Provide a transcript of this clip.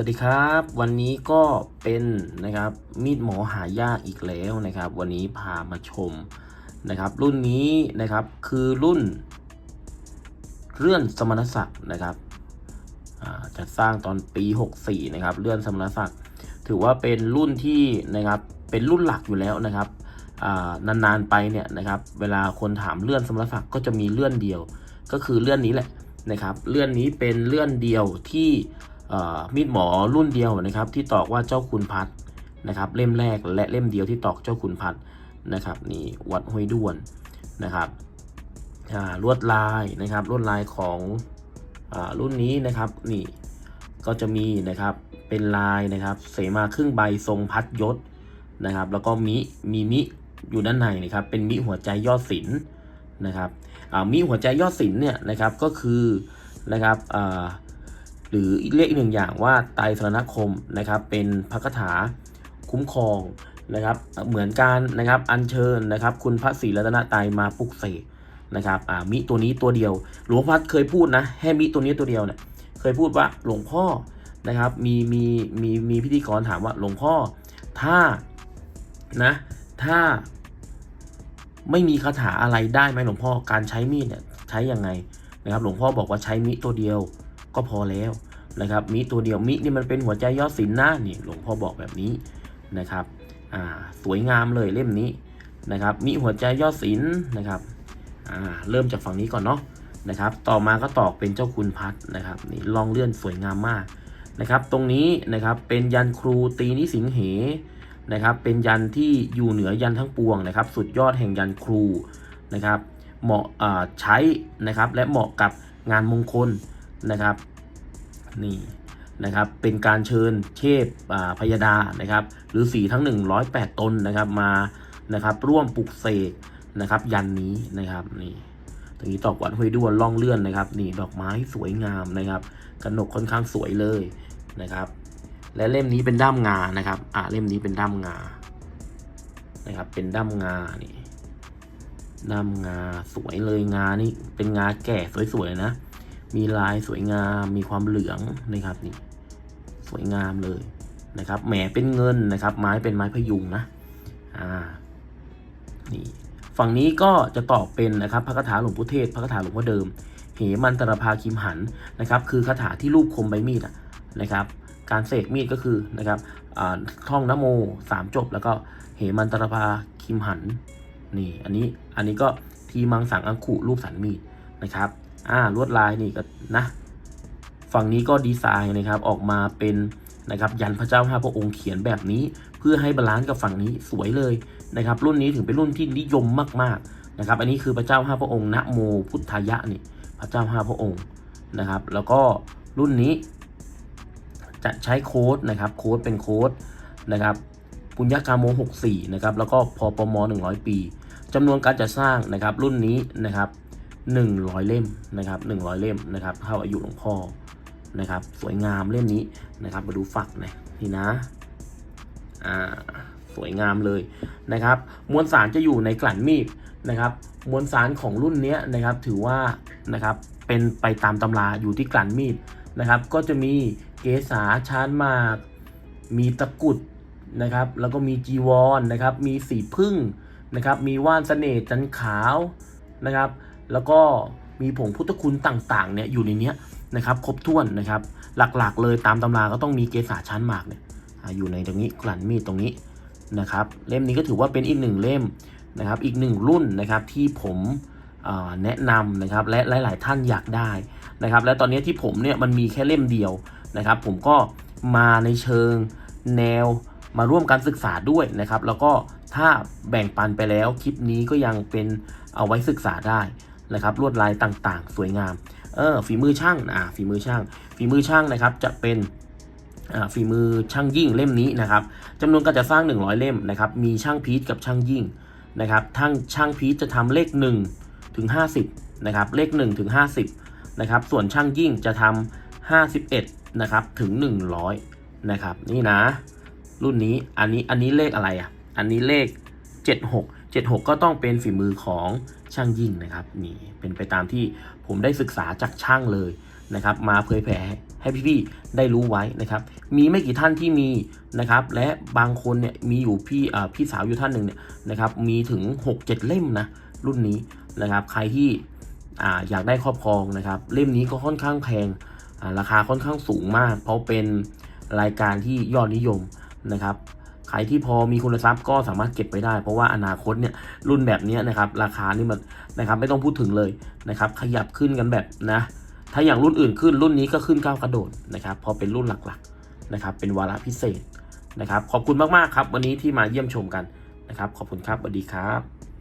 วัสดีครับ วันนี้ก็เป็นนะครับมีดหมอหายากอีกแล้วนะครับ วันนี้พามาชมนะครับ รุ่นนี้นะครับคือรุ่นเลื่อนสมณศักดิ์นะครับจะสร้างตอนปี 64 นะครับเลื่อนสมณศักดิ์ถือว่าเป็นรุ่นที่นะครับเป็นรุ่นหลักอยู่แล้วนะครับนานๆไปเนี่ยนะครับเวลาคนถามเลื่อนสมณศักดิ์ก็จะมีเลื่อนเดียว ก็คือเลื่อนนี้แหละนะครับ เลื่อนนี้เป็นเลื่อนเดียวที่ มีดหมอรุ่นเดียวนะครับที่ตอกว่าเจ้าคุณพัดนะครับเล่มแรกและเล่มเดียวที่ตอกเจ้าคุณพัดนะครับนี่วัดห้วยด้วนนะครับลวดลายนะครับลวดลายของอรุ่นนี้นะครับนี่ก็จะมีนะครับเป็นลายนะครับเสมาครึ่งใบทรงพัดยศนะครับ แล้วก็มิมีมิอยู่ด้านในนะครับเป็นมิหัวใจยอดศิลป์นะครับมีหัวใจยอดศิลเนี่ยนะครับก็คือนะครับอ่า หรือเรียกอีกหนึ่งอย่างว่าไตรสรณคมนะครับเป็นพระคาถาคุ้มครองนะครับเหมือนการนะครับอัญเชิญนะครับคุณพระศรีรัตนตรัยมาปลุกเสกนะครับอ่ามิตัวนี้ตัวเดียว หลวงพ่อพัดเคยพูดนะแค่มิตัวนี้ตัวเดียวเนี่ยเคยพูดว่าหลวงพ่อนะครับมีมีมีมีพิธีกรถามว่าหลวงพ่อถ้านะถ้าไม่มีคาถาอะไรได้ไหมหลวงพ่อการใช้มีดเนี่ยใช้ยังไงนะครับหลวงพ่อบอกว่าใช้มิตัวเดียว ก็พอแล้วนะครับมิตัวเดียวมินี่มันเป็นหัวใจยอดศิลป์นะนี่หลวงพ่อบอกแบบนี้นะครับอ่าสวยงามเลยเล่มนี้นะครับมิหัวใจยอดศิลป์นะครับอ่าเริ่มจากฝั่งนี้ก่อนเนาะนะครับ ต่อมาก็ตอกเป็นเจ้าคุณพัดนะครับนี่ลองเลื่อนสวยงามมากนะครับ ตรงนี้นะครับเป็นยันครูตีนิสิงเหนะครับ เป็นยันที่อยู่เหนือยันทั้งปวงนะครับ สุดยอดแห่งยันครูนะครับ เหมาะใช้นะครับและเหมาะกับงานมงคล นะครับนี่นะครับเป็นการเชิญเทพอ่าดานะครับ หรือสีทั้ง 108 ตนนะครับมานะครับ ร่วมปลุกเสกนะครับ ยันนี้นะครับนี่ตรงนี้ตอกวัดห้วยด้วนล่องเลื่อนนะครับ นี่ดอกไม้สวยงามนะครับกระหนกค่อนข้างสวยเลยนะครับ และเล่มนี้เป็นด้ามงานะครับ อ่าเล่มนี้เป็นด้ามงานะครับ เป็นด้ามงานี่ด้ามงาสวยเลยงานี่เป็นงาแก่สวยๆนะ มีลายสวยงาม มีความเหลืองนะครับนี่สวยงามเลยนะครับแหมเป็นเงินนะครับ ไม้เป็นไม้พยุงนะอ่านี่ฝั่งนี้ก็จะตอบเป็นนะครับพระคาถาหลวงพุทเทศพระคาถาหลวงพ่อเดิมเหมันตรภาคิมหันนะครับ คือคาถาที่รูปคมใบมีดนะครับ การเสกมีดก็คือนะครับท่องนโมสามจบ แล้วก็เหมันตรภาคิมหันนี่อันนี้อันนี้ก็ทีมังสังอังคุรูปสันมีดนะครับ อ่าลวดลายนี่ก็นะ ฝั่งนี้ก็ดีไซน์นะครับออกมาเป็นนะครับยันพระเจ้าห้าพระองค์เขียนแบบนี้ เพื่อให้บาลานซ์กับฝั่งนี้สวยเลยนะครับ รุ่นนี้ถึงเป็นรุ่นที่นิยมมากๆนะครับ อันนี้คือพระเจ้าห้าพระองค์นะโมพุทธายะนี่พระเจ้าห้าพระองค์นะครับ แล้วก็รุ่นนี้จะใช้โค้ดนะครับ โค้ดเป็นโค้ดนะครับปุญญากาโม 64 นะครับ แล้วก็พอปม 100 ปีจำนวนการจัดสร้างนะครับ รุ่นนี้นะครับ 100 เล่มนะครับ100 เล่มนะครับเท่าอายุหลวงพ่อนะครับ สวยงามเล่มนี้นะครับ มาดูฝักนะนี่นะอ่าสวยงามเลยนะครับ มวลสารจะอยู่ในกลั่นมีดนะครับ มวลสารของรุ่นนี้นะครับ ถือว่านะครับเป็นไปตามตำราอยู่ที่กลั่นมีดนะครับ ก็จะมีเกษาชานมาก มีตะกุดนะครับ แล้วก็มีจีวรนนะครับ มีสีพึ่งนะครับ มีว่านเสน่ห์จันขาวนะครับ แล้วก็มีผงพุทธคุณต่างๆเนี่ยอยู่ในนี้นะครับครบถ้วนนะครับ หลักๆ เลยตามตำราก็ต้องมีเกษาชานหมากเนี่ยอยู่ในตรงนี้กลั่นมีดตรงนี้นะครับ เล่มนี้ก็ถือว่าเป็นอีกหนึ่งเล่มนะครับ อีกหนึ่งรุ่นนะครับที่ผมแนะนำนะครับและหลาย ๆ ท่านอยากได้นะครับ และตอนนี้ที่ผมเนี่ยมันมีแค่เล่มเดียวนะครับ ผมก็มาในเชิงแนวมาร่วมการศึกษาด้วยนะครับ แล้วก็ถ้าแบ่งปันไปแล้วคลิปนี้ก็ยังเป็นเอาไว้ศึกษาได้ นะครับลวดลายต่างๆ สวยงามเออฝีมือช่างอ่าฝีมือช่าง ฝีมือช่างนะครับจะเป็นอ่าฝีมือช่างยิ่งเล่มนี้นะครับจำนวนการจะสร้าง 100 เล่มนะครับมีช่างพีทกับช่างยิ่งนะครับทั้งช่างพีทจะทำเลข1ถึง50นะครับเลข1ถึง50นะครับส่วนช่างยิ่งจะทำ51นะครับถึง 100นะครับนี่นะรุ่นนี้อันนี้อันนี้เลขอะไรอะอันนี้เลข 76 76 ก็ต้องเป็นฝีมือของช่างยิ่งนะครับนี่เป็นไปตามที่ผมได้ศึกษาจากช่างเลยนะครับ มาเผยแผ่ให้พี่ๆได้รู้ไว้นะครับ มีไม่กี่ท่านที่มีนะครับ และบางคนเนี่ยมีอยู่พี่อ่าพี่สาวอยู่ท่านหนึ่งเนี่ยนะครับ มีถึง 6-7 เล่มนะรุ่นนี้นะครับ ใครที่อ่าอยากได้ครอบครองนะครับ เล่มนี้ก็ค่อนข้างแพงราคาค่อนข้างสูงมาก เพราะเป็นรายการที่ยอดนิยมนะครับ ใครที่พอมีคุณทรัพย์ก็สามารถเก็บไปได้ เพราะว่าอนาคตเนี่ยรุ่นแบบนี้นะครับราคานี่มันนะครับไม่ต้องพูดถึงเลยนะครับขยับขึ้นกันแบบนะถ้าอย่างรุ่นอื่นขึ้นรุ่นนี้ก็ขึ้นก้าวกระโดดนะครับเพอเป็นรุ่นหลักๆนะครับเป็นวาระพิเศษนะครับขอบคุณมากๆครับ วันนี้ที่มาเยี่ยมชมกันนะครับขอบคุณครับสวัสดีครับ